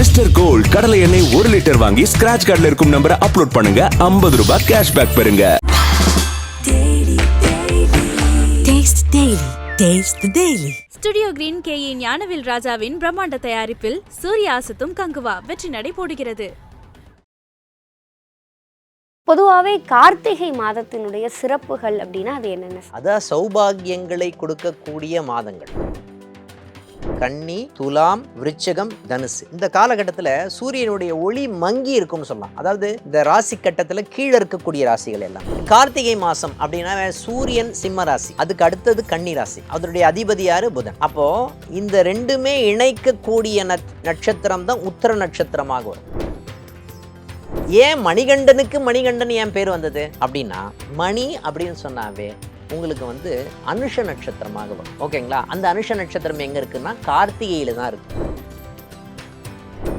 Mister gold கடலை எண்ணெய் ஒரு லிட்டர் வாங்கி ஸ்கிராச் கார்டில் இருக்கும் நம்பரை அப்லோட் பண்ணுங்க 50 ரூபாய் கேஷ்பேக் பெறுங்க Taste Daily. Taste the Daily. Studio green K E Gnanavel ராஜாவின் பிரம்மாண்ட தயாரிப்பில் சூர்யா அசத்தும் கங்குவா வெற்றி நடை போடுகிறது பொதுவாகவே கார்த்திகை மாதத்தினுடைய சிறப்புகள் அப்படின்னா அது என்னென்ன? அதான் சௌபாகியங்களை கொடுக்கக்கூடிய மாதங்கள் கன்னி துலாம் விருச்சகம் தனுசு. இந்த காலகட்டத்தில் சூரியனுடைய ஒளி மங்கி இருக்கும்னு சொல்லலாம். அதாவது இந்த ராசி கட்டத்தில் கீழே இருக்கக்கூடிய ராசிகள் எல்லாம். கார்த்திகை மாசம் அப்படின்னா சூரியன் சிம்ம ராசி. அதுக்கு அடுத்தது கன்னி ராசி. அதனுடைய அதிபதி யாரு? புதன். அப்போ இந்த ரெண்டுமே இணைக்கக்கூடிய நட்சத்திரம் தான் உத்தர நட்சத்திரமாக வரும். ஏன் மணிகண்டனுக்கு மணிகண்டன் ஏன் பேர் வந்தது? அப்படின்னா மணி அப்படின்னு சொன்னாவே உங்களுக்கு வந்து அனுஷ நட்சத்திரமாக வரும். ஓகேங்களா? அந்த அனுஷ நட்சத்திரம் எங்க இருக்குன்னா கார்த்திகையில தான் இருக்கு.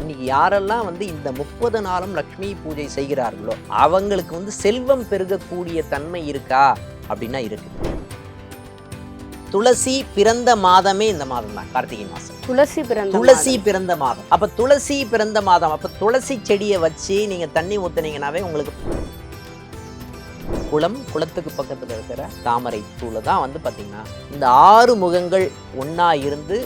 இன்னைக்கு யாரெல்லாம் வந்து இந்த முப்பது நாளும் லக்ஷ்மி பூஜை செய்கிறார்களோ அவங்களுக்கு வந்து செல்வம் பெருகக்கூடிய தன்மை இருக்கா? அப்படின்னா இருக்கு. துளசி பிறந்த மாதமே இந்த மாதம் தான் கார்த்திகை மாதம். துளசி பிறந்த துளசி. பிறந்த மாதம். அப்ப துளசி பிறந்த மாதம் அப்ப துளசி செடியை வச்சு நீங்க தண்ணி ஊத்துனீங்கன்னாவே உங்களுக்கு குளம் குளத்துக்கு பக்கத்தில் இருக்கிற தாமரை தூளை தான் வந்து பார்த்தீங்கன்னா இந்த ஆறு முகங்கள் ஒன்றா இருந்து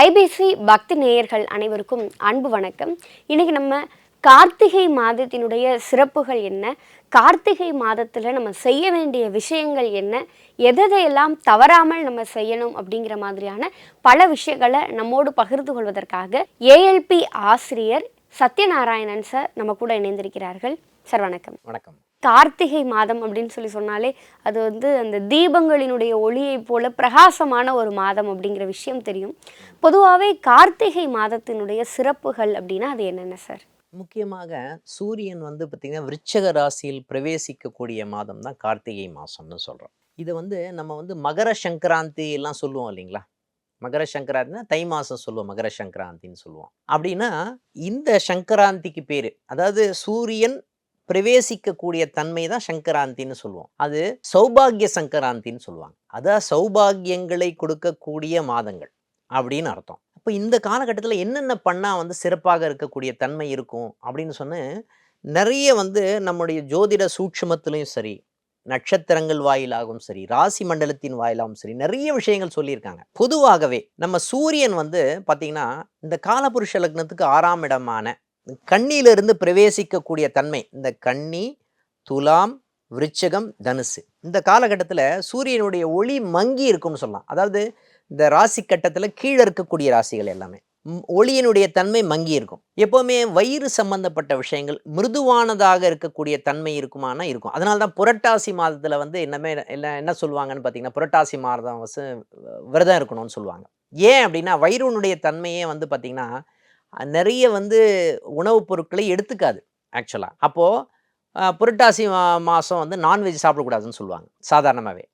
ஐபிசி பக்தி நேயர்கள் அனைவருக்கும் அன்பு வணக்கம். இன்னைக்கு நம்ம கார்த்திகை மாதத்தினுடைய சிறப்புகள் என்ன? கார்த்திகை மாதத்தில் நம்ம செய்ய வேண்டிய விஷயங்கள் என்ன? எதையெல்லாம் தவறாமல் நம்ம செய்யணும் அப்படிங்கிற மாதிரியான பல விஷயங்களை நம்மோடு பகிர்ந்து கொள்வதற்காக ஏஎல்பி ஆசிரியர் சத்யநாராயணன் சார் நம்ம கூட இணைந்திருக்கிறார்கள். சார் வணக்கம். வணக்கம். கார்த்திகை மாதம் அப்படின்னு சொல்லி சொன்னாலே அது வந்து அந்த தீபங்களினுடைய ஒளியைப் போல பிரகாசமான ஒரு மாதம் அப்படிங்கிற விஷயம் தெரியும். பொதுவாகவே கார்த்திகை மாதத்தினுடைய சிறப்புகள் அப்படின்னா அது என்னென்ன சார்? முக்கியமாக சூரியன் வந்து பார்த்தீங்கன்னா விருச்சக ராசியில் பிரவேசிக்கக்கூடிய மாதம் தான் கார்த்திகை மாதம்னு சொல்கிறோம் இதை வந்து நம்ம வந்து மகர சங்கராந்தி எல்லாம் சொல்லுவோம் இல்லைங்களா? மகர சங்கராந்தினா தை மாதம் சொல்லுவோம் மகர சங்கராந்தின்னு சொல்லுவோம். அப்படின்னா இந்த சங்கராந்திக்கு பேர் அதாவது சூரியன் பிரவேசிக்கக்கூடிய தன்மை தான் சங்கராந்தின்னு சொல்லுவோம். அது சௌபாகிய சங்கராந்தின்னு சொல்லுவாங்க. அதான் சௌபாகியங்களை கொடுக்கக்கூடிய மாதங்கள் அப்படின்னு அர்த்தம். அப்போ இந்த காலகட்டத்தில் என்னென்ன பண்ணால் வந்து சிறப்பாக இருக்கக்கூடிய தன்மை இருக்கும் அப்படின்னு சொன்ன நிறைய வந்து நம்முடைய ஜோதிட சூட்சமத்திலையும் சரி நட்சத்திரங்கள் வாயிலாகவும் சரி ராசி மண்டலத்தின் வாயிலாகவும் சரி நிறைய விஷயங்கள் சொல்லியிருக்காங்க. பொதுவாகவே நம்ம சூரியன் வந்து பார்த்தீங்கன்னா இந்த காலபுருஷ லக்னத்துக்கு ஆறாம் இடமான கண்ணியிலிருந்து பிரவேசிக்கக்கூடிய தன்மை இந்த கண்ணி துலாம் விருச்சகம் தனுசு. இந்த காலகட்டத்தில் சூரியனுடைய ஒளி மங்கி இருக்கும்னு சொல்லலாம். அதாவது இந்த ராசி கட்டத்தில் கீழே இருக்கக்கூடிய ராசிகள் எல்லாமே. ஒளியினுடைய தன்மை மங்கி இருக்கும். எப்போவுமே வயிறு சம்பந்தப்பட்ட விஷயங்கள் மிருதுவானதாக இருக்கக்கூடிய தன்மை இருக்குமானா இருக்கும். அதனால தான் புரட்டாசி மாதத்தில் வந்து என்னமே என்ன என்ன சொல்லுவாங்கன்னு பார்த்தீங்கன்னா புரட்டாசி மாதம் விரதம் இருக்கணும்னு சொல்லுவாங்க. ஏன் அப்படின்னா வயிறுனுடைய தன்மையே வந்து பார்த்திங்கன்னா நிறைய வந்து உணவுப் பொருட்களை எடுத்துக்காது ஆக்சுவலாக அப்போது புரட்டாசி மா மாதம் வந்து நான்வெஜ் சாப்பிடக்கூடாதுன்னு சொல்லுவாங்க சாதாரணமாகவே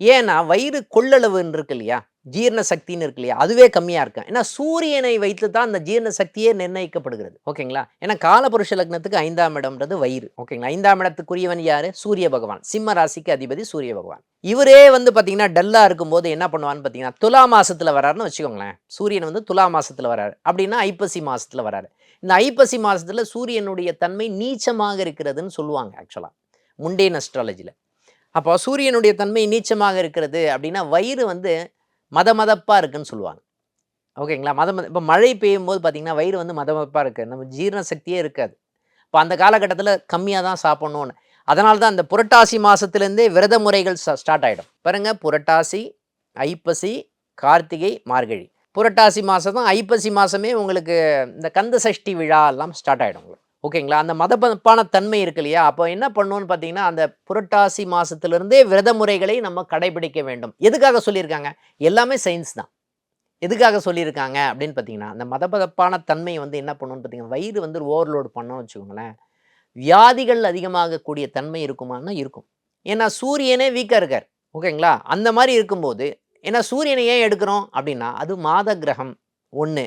ஏன்னா வயிறு கொள்ளளவுன்னு இருக்கு இல்லையா? ஜீரண சக்தின்னு இருக்கு இல்லையா? அதுவே கம்மியாக இருக்கும் ஏன்னா சூரியனை வைத்து தான் அந்த ஜீரண சக்தியே நிர்ணயிக்கப்படுகிறது. ஓகேங்களா? ஏன்னா காலபுருஷ லக்னத்துக்கு ஐந்தாம் இடம்ன்றது வயிறு. ஓகேங்களா? ஐந்தாம் இடத்துக்குரியவன் யார்? சூரிய பகவான். சிம்ம ராசிக்கு அதிபதி சூரிய பகவான். இவரே வந்து பார்த்தீங்கன்னா டல்லாக இருக்கும்போது என்ன பண்ணுவான்னு பார்த்தீங்கன்னா துலா மாதத்தில் வராருன்னு வச்சுக்கோங்களேன். சூரியன் வந்து துலா மாதத்தில் வராரு. அப்படின்னா ஐப்பசி மாசத்துல வராரு. இந்த ஐப்பசி மாசத்துல சூரியனுடைய தன்மை நீச்சமாக இருக்கிறதுன்னு சொல்லுவாங்க ஆக்சுவலாக முண்டேன் அஸ்ட்ராலஜியில் அப்போ சூரியனுடைய தன்மை நீச்சமாக இருக்கிறது அப்படின்னா வயிறு வந்து மத மதப்பாக இருக்குன்னு சொல்லுவாங்க. ஓகேங்களா? மத இப்போ மழை பெய்யும் போது பார்த்தீங்கன்னா வயிறு வந்து மதமதப்பாக இருக்குது நம்ம ஜீரண சக்தியே இருக்காது. இப்போ அந்த காலகட்டத்தில் கம்மியாக தான் சாப்பிட்ணுன்னு அதனால தான் அந்த புரட்டாசி மாதத்துலேருந்தே விரத முறைகள் ஸ்டார்ட் ஆகிடும் பாருங்க புரட்டாசி ஐப்பசி கார்த்திகை மார்கழி. புரட்டாசி மாதம் தான் ஐப்பசி மாதமே உங்களுக்கு இந்த கந்த சஷ்டி விழா எல்லாம் ஸ்டார்ட் ஆகிடும் உங்களுக்கு. ஓகேங்களா? அந்த மதப்பான தன்மை இருக்கு இல்லையா? அப்போ என்ன பண்ணணும்னு பார்த்தீங்கன்னா அந்த புரட்டாசி மாதத்துலேருந்தே விரத முறைகளை நம்ம கடைபிடிக்க வேண்டும். எதுக்காக சொல்லியிருக்காங்க? எல்லாமே சயின்ஸ் தான். எதுக்காக சொல்லியிருக்காங்க அப்படின்னு பார்த்தீங்கன்னா அந்த மதபதப்பான தன்மை வந்து என்ன பண்ணணும்னு பார்த்தீங்கன்னா வயிறு வந்து ஓவர்லோடு பண்ணோம்னு வச்சுக்கோங்களேன். வியாதிகள் அதிகமாகக்கூடிய தன்மை இருக்குமான்னா இருக்கும். ஏன்னா சூரியனே வீக்காக இருக்கார். ஓகேங்களா? அந்த மாதிரி இருக்கும்போது ஏன்னா சூரியனை ஏன் எடுக்கிறோம் அப்படின்னா அது மாத கிரகம் ஒன்று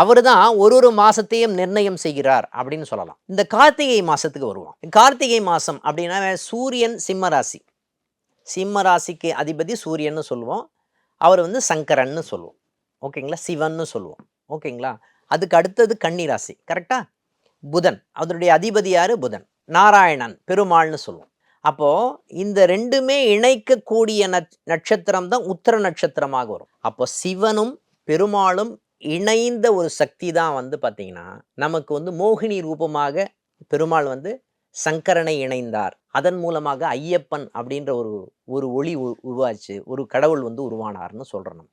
அவர் தான் ஒரு ஒரு மாதத்தையும் நிர்ணயம் செய்கிறார் அப்படின்னு சொல்லலாம். இந்த கார்த்திகை மாதத்துக்கு வருவோம். கார்த்திகை மாதம் அப்படின்னா சூரியன் சிம்ம ராசி. சிம்ம ராசிக்கு அதிபதி சூரியன்னு சொல்லுவோம். அவர் வந்து சங்கரன்னு சொல்லுவோம். ஓகேங்களா சிவன்னு சொல்லுவோம். ஓகேங்களா அதுக்கு அடுத்தது கன்னி ராசி. கரெக்டா புதன். அதனுடைய அதிபதி யார்? புதன். நாராயணன் பெருமாள்னு சொல்லுவோம். அப்போது இந்த ரெண்டுமே இணைக்கக்கூடிய நட்சத்திரம் தான் உத்தர நட்சத்திரமாக வரும். அப்போ சிவனும் பெருமாளும் இணைந்த ஒரு சக்தி தான் வந்து பார்த்திங்கன்னா நமக்கு வந்து மோகினி ரூபமாக பெருமாள் வந்து சங்கரனை இணைந்தார். அதன் மூலமாக ஐயப்பன் அப்படின்ற ஒரு ஒரு ஒளி உ- உருவாச்சு ஒரு கடவுள் வந்து உருவானார்னு சொல்கிறோம்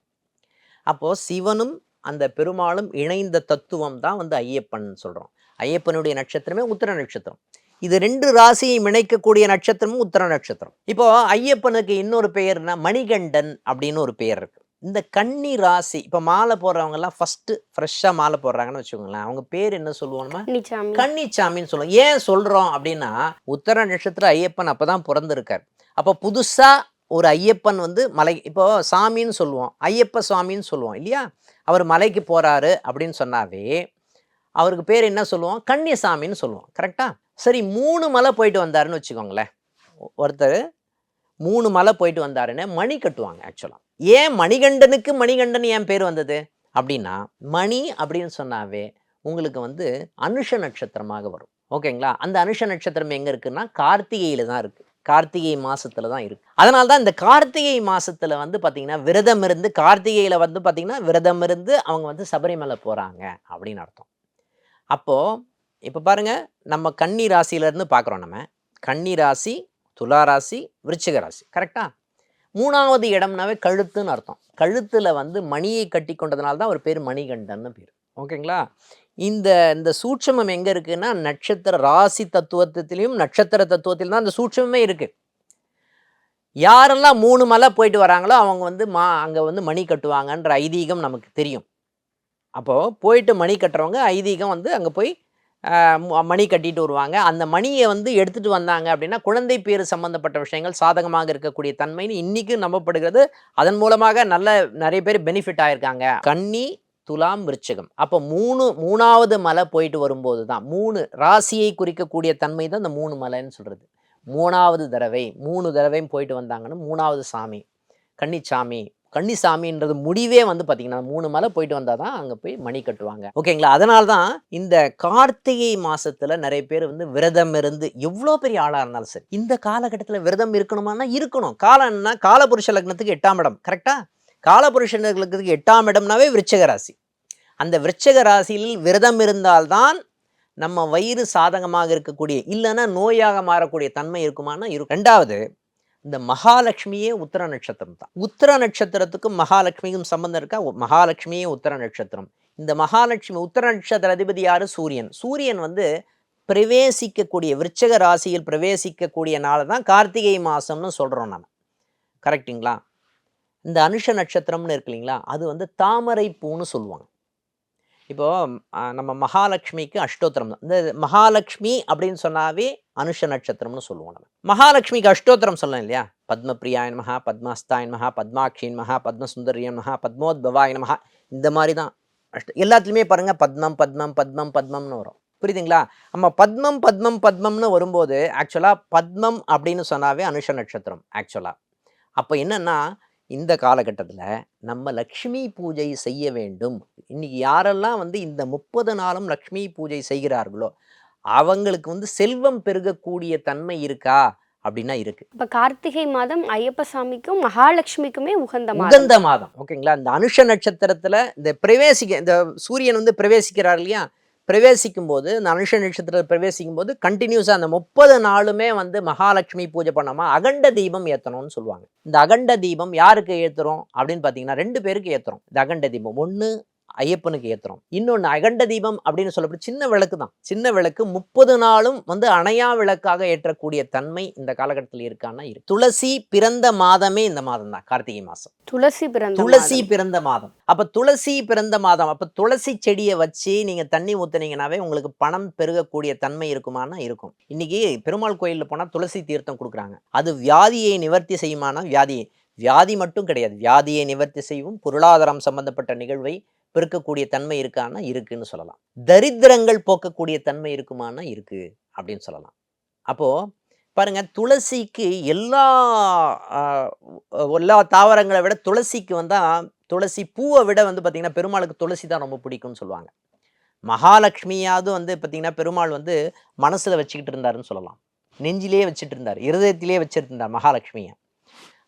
நம்ம. சிவனும் அந்த பெருமாளும் இணைந்த தத்துவம் தான் வந்து ஐயப்பன் சொல்கிறோம் ஐயப்பனுடைய நட்சத்திரமே உத்தர நட்சத்திரம். இது ரெண்டு ராசியை இணைக்கக்கூடிய நட்சத்திரமும் உத்திர நட்சத்திரம். இப்போ ஐயப்பனுக்கு இன்னொரு பெயர்னா மணிகண்டன் அப்படின்னு ஒரு பெயர் இருக்கு. இந்த கன்னி ராசி இப்போ மாலை போடுறவங்க எல்லாம் ஃபர்ஸ்ட் ஃப்ரெஷ்ஷாக மாலை போடுறாங்கன்னு வச்சுக்கோங்களேன். அவங்க பேர் என்ன சொல்லுவோம்னா கன்னிச்சாமின்னு சொல்லுவோம் ஏன் சொல்றோம் அப்படின்னா உத்தர நட்சத்திர ஐயப்பன் அப்பதான் பிறந்திருக்கார். அப்போ புதுசா ஒரு ஐயப்பன் வந்து மலை இப்போ சாமின்னு சொல்லுவோம். ஐயப்ப சுவாமின்னு சொல்லுவோம் இல்லையா? அவர் மலைக்கு போறாரு அப்படின்னு சொன்னாவே அவருக்கு பேர் என்ன சொல்லுவோம்? கன்னிசாமின்னு சொல்லுவோம். கரெக்டா சரி மூணு மலை போயிட்டு வந்தாருன்னு வச்சுக்கோங்களேன். ஒருத்தர் மூணு மலை போயிட்டு வந்தாருன்னு மணி கட்டுவாங்க ஆக்சுவலாக ஏன் மணிகண்டனுக்கு மணிகண்டன் ஏன் பேர் வந்தது? அப்படின்னா மணி அப்படின்னு சொன்னாவே உங்களுக்கு வந்து அனுஷ நட்சத்திரமாக வரும். ஓகேங்களா? அந்த அனுஷ நட்சத்திரம் எங்கே இருக்குன்னா கார்த்திகையில் தான் இருக்குது கார்த்திகை மாதத்தில் தான் இருக்கு. அதனால தான் இந்த கார்த்திகை மாதத்தில் வந்து பார்த்திங்கன்னா விரதம் இருந்து கார்த்திகையில் வந்து பார்த்திங்கன்னா விரதம் இருந்து அவங்க வந்து சபரிமலை போகிறாங்க அப்படின்னு அர்த்தம். அப்போது இப்போ பாருங்க நம்ம கன்னி ராசியிலேருந்து பார்க்குறோம் நம்ம. கன்னி ராசி துலா ராசி விருச்சிக ராசி கரெக்டா மூணாவது இடம்னாவே கழுத்துன்னு அர்த்தம். கழுத்தில் வந்து மணியை கட்டி கொண்டதுனால தான் ஒரு பேர் மணிகண்டன்னு பேர். ஓகேங்களா? இந்த இந்த சூட்சமம் எங்கே இருக்குன்னா நட்சத்திர ராசி தத்துவத்திலையும் நட்சத்திர தத்துவத்திலும் தான் அந்த சூட்சமே இருக்குது யாரெல்லாம் மூணு மலை போயிட்டு வராங்களோ அவங்க வந்து மா அங்கே வந்து மணி கட்டுவாங்கன்ற ஐதீகம் நமக்கு தெரியும். அப்போது போயிட்டு மணி கட்டுறவங்க ஐதீகம் வந்து அங்கே போய் மணி கட்டிட்டு வருவாங்க. அந்த மணியை வந்து எடுத்துட்டு வந்தாங்க அப்படின்னா குழந்தை பேர் சம்மந்தப்பட்ட விஷயங்கள் சாதகமாக இருக்கக்கூடிய தன்மைன்னு இன்னைக்கு நம்பப்படுகிறது. அதன் மூலமாக நல்ல நிறைய பேர் பெனிஃபிட் ஆயிருக்காங்க. கன்னி துலாம் விருச்சகம். அப்போ மூணு மூணாவது மலை போயிட்டு வரும்போது தான் மூணு ராசியை குறிக்கக்கூடிய தன்மை தான் இந்த மூணு மலைன்னு சொல்றது. மூணாவது தடவை மூணு தடவையும் போயிட்டு வந்தாங்கன்னு மூணாவது சாமி கன்னிச்சாமி கன்னிசாமின்றது முடிவே வந்து பார்த்தீங்கன்னா மூணு மலை போயிட்டு வந்தால் தான் அங்கே போய் மணி கட்டுவாங்க. ஓகேங்களா? அதனால தான் இந்த கார்த்திகை மாதத்தில் நிறைய பேர் வந்து விரதம் இருந்து எவ்வளோ பெரிய ஆளாக இருந்தாலும் சரி இந்த காலகட்டத்தில் விரதம் இருக்கணுமானா இருக்கணும். காலம்னா காலபுருஷ லக்னத்துக்கு எட்டாம் இடம். கரெக்டாக காலபுருஷ லக்னத்துக்கு எட்டாம் இடம்னாவே விருச்சக ராசி. அந்த விருச்சக ராசியில் விரதம் இருந்தால்தான் நம்ம வயிறு சாதகமாக இருக்கக்கூடிய இல்லைன்னா நோயாக மாறக்கூடிய தன்மை இருக்குமானா இருக்கும் ரெண்டாவது இந்த மகாலட்சுமியே உத்தர நட்சத்திரம் தான். உத்தர நட்சத்திரத்துக்கும் மகாலட்சுமிக்கும் சம்பந்தம் இருக்கா? மகாலட்சுமியே உத்தர நட்சத்திரம். இந்த மகாலட்சுமி உத்தர நட்சத்திர அதிபதி யாரு? சூரியன். சூரியன் வந்து பிரவேசிக்கக்கூடிய விருச்சக ராசியில் பிரவேசிக்கக்கூடிய நாள் தான் கார்த்திகை மாதம்னு சொல்கிறோம் நம்ம கரெக்ட்டுங்களா இந்த அனுஷ நட்சத்திரம்னு இருக்கு இல்லைங்களா? அது வந்து தாமரை பூன்னு சொல்லுவாங்க. இப்போது நம்ம மகாலட்சுமிக்கு அஷ்டோத்திரம் தான். இந்த மகாலட்சுமி அப்படின்னு சொன்னாவே அனுஷ நட்சத்திரம்னு சொல்லுவோம் நம்ம. மகாலட்சுமிக்கு அஷ்டோத்திரம் சொல்லலாம் இல்லையா? பத்மபிரியாயன் மகா பத்மஸ்தாயன் மகா பத்மாட்சியின் மகா பத்மசுந்தரியன் மகா பத்மோத்பவாயன் மகா இந்த மாதிரி தான். அஷ்ட எல்லாத்துலேயுமே பாருங்கள் பத்மம் பத்மம் பத்மம் பத்மம்னு வரும். புரியுதுங்களா? நம்ம பத்மம் பத்மம் பத்மம்னு வரும்போது ஆக்சுவலாக பத்மம் அப்படின்னு சொன்னாவே அனுஷ நட்சத்திரம் ஆக்சுவலாக அப்போ என்னன்னா இந்த காலகட்டத்தில் நம்ம லக்ஷ்மி பூஜை செய்ய வேண்டும். இன்னைக்கு யாரெல்லாம் வந்து இந்த முப்பது நாளும் லக்ஷ்மி பூஜை செய்கிறார்களோ அவங்களுக்கு வந்து செல்வம் பெருகக்கூடிய தன்மை இருக்கா? அப்படின்னா இருக்கு. இப்ப கார்த்திகை மாதம் ஐயப்ப சாமிக்கும் மகாலட்சுமிக்குமே உகந்த உகந்த மாதம். ஓகேங்களா? இந்த அனுஷ நட்சத்திரத்துல இந்த பிரவேசிக்க இந்த சூரியன் வந்து பிரவேசிக்கிறார் இல்லையா? பிரவேசிக்கும் போது இந்த அனுஷ நட்சத்திரத்தில் பிரவேசிக்கும் போது கண்டினியூஸாக அந்த முப்பது நாளுமே வந்து மகாலட்சுமி பூஜை பண்ணாமல் அகண்ட தீபம் ஏற்றணும்னு சொல்லுவாங்க. இந்த அகண்ட தீபம் யாருக்கு ஏற்றுறோம் அப்படின்னு பார்த்தீங்கன்னா ரெண்டு பேருக்கு ஏற்றுறோம் இந்த அகண்ட தீபம். ஒன்று ஐயப்பனுக்கு ஏத்துறோம். இன்னொன்று அகண்ட தீபம் அப்படின்னு சொல்லப்படும் சின்ன விளக்கு தான். சின்ன விளக்கு முப்பது நாளும் வந்து அணையா விளக்காக ஏற்றக்கூடிய தன்மை இந்த காலகட்டத்தில் இருக்கான்னா இருக்கு. துளசி பிறந்த மாதமே இந்த மாதம் தான் கார்த்திகை மாதம் துளசி பிறந்த துளசி. பிறந்த மாதம். அப்ப துளசி பிறந்த மாதம் அப்ப துளசி செடியை வச்சு நீங்க தண்ணி ஊத்துனீங்கனாவே உங்களுக்கு பணம் பெருகக்கூடிய தன்மை இருக்குமானா இருக்கும். இன்னைக்கு பெருமாள் கோயில்ல போனா துளசி தீர்த்தம் கொடுக்குறாங்க. அது வியாதியை நிவர்த்தி செய்யுமானா வியாதியை வியாதி மட்டும் கிடையாது. வியாதியை நிவர்த்தி செய்யும் பொருளாதாரம் சம்பந்தப்பட்ட நிகழ்வை பெருக்கக்கூடிய தன்மை இருக்கான்னா இருக்குன்னு சொல்லலாம். தரித்திரங்கள் போக்கக்கூடிய தன்மை இருக்குமானா? இருக்கு அப்படின்னு சொல்லலாம். அப்போ பாருங்க துளசிக்கு எல்லா எல்லா தாவரங்களை விட துளசிக்கு வந்தால் துளசி பூவை விட வந்து பார்த்திங்கன்னா பெருமாளுக்கு துளசி தான் ரொம்ப பிடிக்கும்னு சொல்லுவாங்க. மகாலட்சுமியாவது வந்து பார்த்திங்கன்னா பெருமாள் வந்து மனசில் வச்சுக்கிட்டு இருந்தாருன்னு சொல்லலாம். நெஞ்சிலேயே வச்சுட்டு இருந்தார் இருதயத்திலே வச்சுட்டு இருந்தார் மகாலட்சுமியை.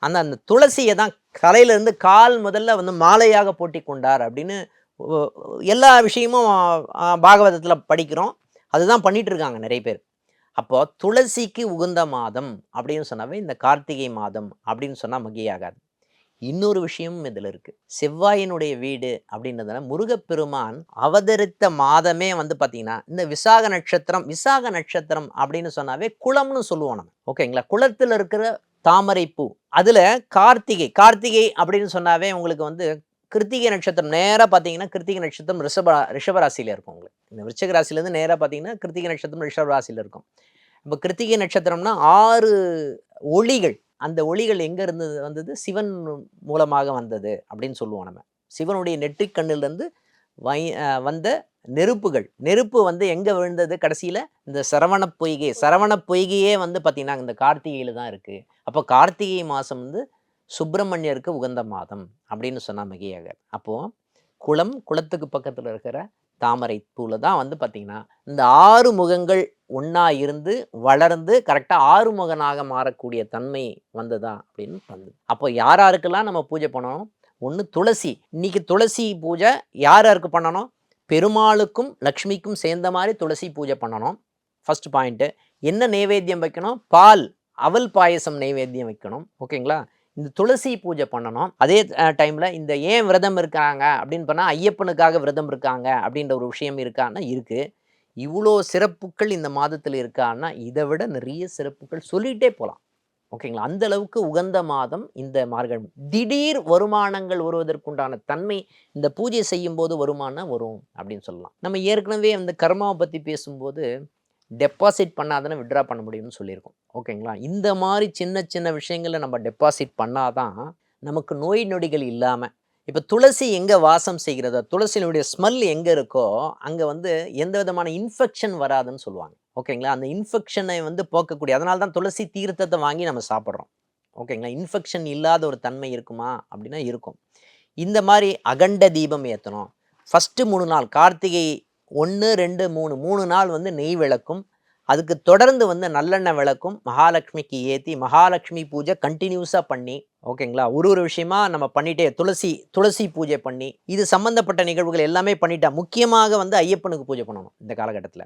அந்த அந்த துளசியை தான் கலையிலேருந்து கால் முதல்ல வந்து மாலையாக போட்டி கொண்டார் அப்படின்னு எல்லா விஷயமும் பாகவதத்தில் படிக்கிறோம். அதுதான் பண்ணிகிட்டு இருக்காங்க நிறைய பேர். அப்போது துளசிக்கு உகந்த மாதம் அப்படின்னு சொன்னாவே இந்த கார்த்திகை மாதம் அப்படின்னு சொன்னால் மகியாகாது இன்னொரு விஷயமும் இதில் இருக்குது செவ்வாயினுடைய வீடு அப்படின்றதுனால முருகப்பெருமான் அவதரித்த மாதமே வந்து பார்த்திங்கன்னா இந்த விசாக நட்சத்திரம் விசாக நட்சத்திரம் அப்படின்னு சொன்னாவே குளம்னு சொல்லுவோம் நம்ம. ஓகேங்களா? குளத்தில் இருக்கிற தாமரை பூ அதில் கார்த்திகை கார்த்திகை அப்படின்னு சொன்னாவே உங்களுக்கு வந்து கிருத்திகை நட்சத்திரம் நேராக பார்த்தீங்கன்னா கிருத்திகை நட்சத்திரம் ரிஷப ரிஷபராசியில் இருக்கும் உங்களுக்கு. இந்த விருச்சக ராசிலேருந்து நேராக பார்த்தீங்கன்னா கிருத்திகை நட்சத்திரம் ரிஷப ராசியில் இருக்கும். இப்போ கிருத்திகை நட்சத்திரம்னா ஆறு ஒளிகள். அந்த ஒளிகள் எங்கே இருந்தது வந்தது? சிவன் மூலமாக வந்தது அப்படின்னு சொல்லுவோம் நம்ம. சிவனுடைய நெற்றிக் கண்ணிலிருந்து வை வந்த நெருப்புகள். நெருப்பு வந்து எங்கே விழுந்தது கடைசியில்? இந்த சரவண பொய்கை. சரவண பொய்கையே வந்து பார்த்திங்கன்னா இந்த கார்த்திகையில் தான் இருக்குது அப்போ கார்த்திகை மாதம் வந்து சுப்பிரமணியருக்கு உகந்த மாதம் அப்படின்னு சொன்னால் மிகையாக. அப்போது குளம் குளத்துக்கு பக்கத்தில் இருக்கிற தாமரை பூவில் தான் வந்து பார்த்திங்கன்னா இந்த ஆறு முகங்கள் ஒன்றா இருந்து வளர்ந்து கரெக்டாக ஆறுமுகனாக மாறக்கூடிய தன்மை வந்ததா அப்படின்னு வந்து. அப்போ யார் யாருக்கெல்லாம் நம்ம பூஜை பண்ணணும்? ஒன்று துளசி. இன்னைக்கு துளசி பூஜை யார் யாருக்கு பண்ணணும்? பெருமாளுக்கும் லக்ஷ்மிக்கும் சேர்ந்த மாதிரி துளசி பூஜை பண்ணணும். ஃபஸ்ட் பாயிண்ட்டு என்ன நைவேத்தியம் வைக்கணும்? பால் அவல் பாயசம் நைவேத்தியம் வைக்கணும். ஓகேங்களா இந்த துளசி பூஜை பண்ணணும். அதே டைமில் இந்த ஏன் விரதம் இருக்காங்க? அப்படின்னு பண்ணால் ஐயப்பனுக்காக விரதம் இருக்காங்க அப்படின்ற ஒரு விஷயம் இருக்கான்னா இருக்குது இவ்வளோ சிறப்புகள் இந்த மாதத்தில் இருக்கான்னா இதை விட நிறைய சிறப்புகள் சொல்லிகிட்டே போகலாம் ஓகேங்களா? அந்த அளவுக்கு உகந்த மாதம் இந்த மார்கழி திடீர் வருமானங்கள் வருவதற்குண்டான தன்மை இந்த பூஜை செய்யும்போது வருமானம் வரும் அப்படின்னு சொல்லலாம். நம்ம ஏற்கனவே அந்த கர்மாவை பற்றி பேசும்போது டெபாசிட் பண்ணாதானே விட்ரா பண்ண முடியும்னு சொல்லியிருக்கோம். ஓகேங்களா? இந்த மாதிரி சின்ன சின்ன விஷயங்களை நம்ம டெபாசிட் பண்ணாதான் நமக்கு நோய் நொடிகள் இல்லாமல் இப்போ துளசி எங்கே வாசம் செய்கிறதோ துளசியினுடைய ஸ்மெல் எங்கே இருக்கோ அங்கே வந்து எந்த விதமான இன்ஃபெக்ஷன் வராதுன்னு சொல்லுவாங்க. ஓகேங்களா? அந்த இன்ஃபெக்ஷனை வந்து போக்கக்கூடிய அதனால தான் துளசி தீர்த்தத்தை வாங்கி நம்ம சாப்பிட்றோம். ஓகேங்களா? இன்ஃபெக்ஷன் இல்லாத ஒரு தன்மை இருக்குமா? அப்படின்னா இருக்கும். இந்த மாதிரி அகண்ட தீபம் ஏற்றணும் ஃபஸ்ட்டு மூணு நாள் கார்த்திகை ஒன்று ரெண்டு மூணு மூணு நாள் வந்து நெய் விளக்கும். அதுக்கு தொடர்ந்து வந்து நல்லெண்ணெய் விளக்கும். மகாலட்சுமிக்கு ஏற்றி மகாலட்சுமி பூஜை கண்டினியூஸாக பண்ணி ஓகேங்களா? ஒரு ஒரு விஷயமா நம்ம பண்ணிட்டே துளசி துளசி பூஜை பண்ணி இது சம்மந்தப்பட்ட நிகழ்வுகள் எல்லாமே பண்ணிட்டா முக்கியமாக வந்து ஐயப்பனுக்கு பூஜை பண்ணணும் இந்த காலகட்டத்தில்.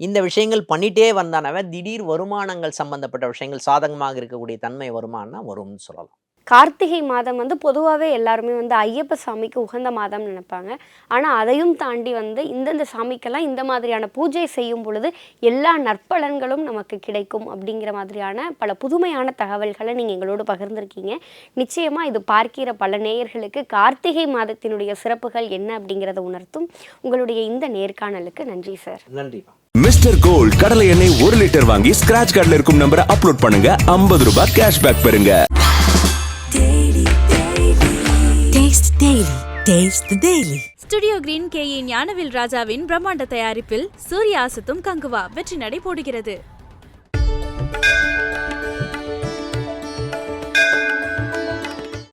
இந்த விஷயங்கள் பண்ணிட்டே வந்தானவே திடீர் வருமானங்கள் சம்பந்தப்பட்ட விஷயங்கள் சாதகமாக இருக்கக்கூடிய தன்மை வருமானா வரும்னு சொல்லலாம். கார்த்திகை மாதம் வந்து பொதுவாகவே எல்லாருமே வந்து ஐயப்ப சாமிக்கு உகந்த மாதம்னு நினைப்பாங்க. ஆனால் அதையும் தாண்டி வந்து இந்தந்த சாமிக்கெல்லாம் இந்த மாதிரியான பூஜை செய்யும் பொழுது எல்லா நற்பலன்களும் நமக்கு கிடைக்கும் அப்படிங்கிற மாதிரியான பல புதுமையான தகவல்களை நீங்கள் எங்களோடு பகிர்ந்திருக்கீங்க. நிச்சயமாக இது பார்க்கிற பல நேயர்களுக்கு கார்த்திகை மாதத்தினுடைய சிறப்புகள் என்ன அப்படிங்கிறத உணர்த்தும். உங்களுடைய இந்த நேர்காணலுக்கு நன்றி சார். நன்றி மிஸ்டர் கோல்ட் கடலை எண்ணெய் ஒரு லிட்டர் வாங்கி ஸ்கிராச் கார்டுல இருக்கும் நம்பரை அப்லோட் பண்ணுங்க ஐம்பது ரூபாய் கேஷ்பேக் பெறுங்க Daily. Taste the Daily. Studio green K Gnanavel ராஜாவின் பிரம்மாண்ட தயாரிப்பில் சூர்யா அசத்தும் கங்குவா வெற்றி நடை போடுகிறது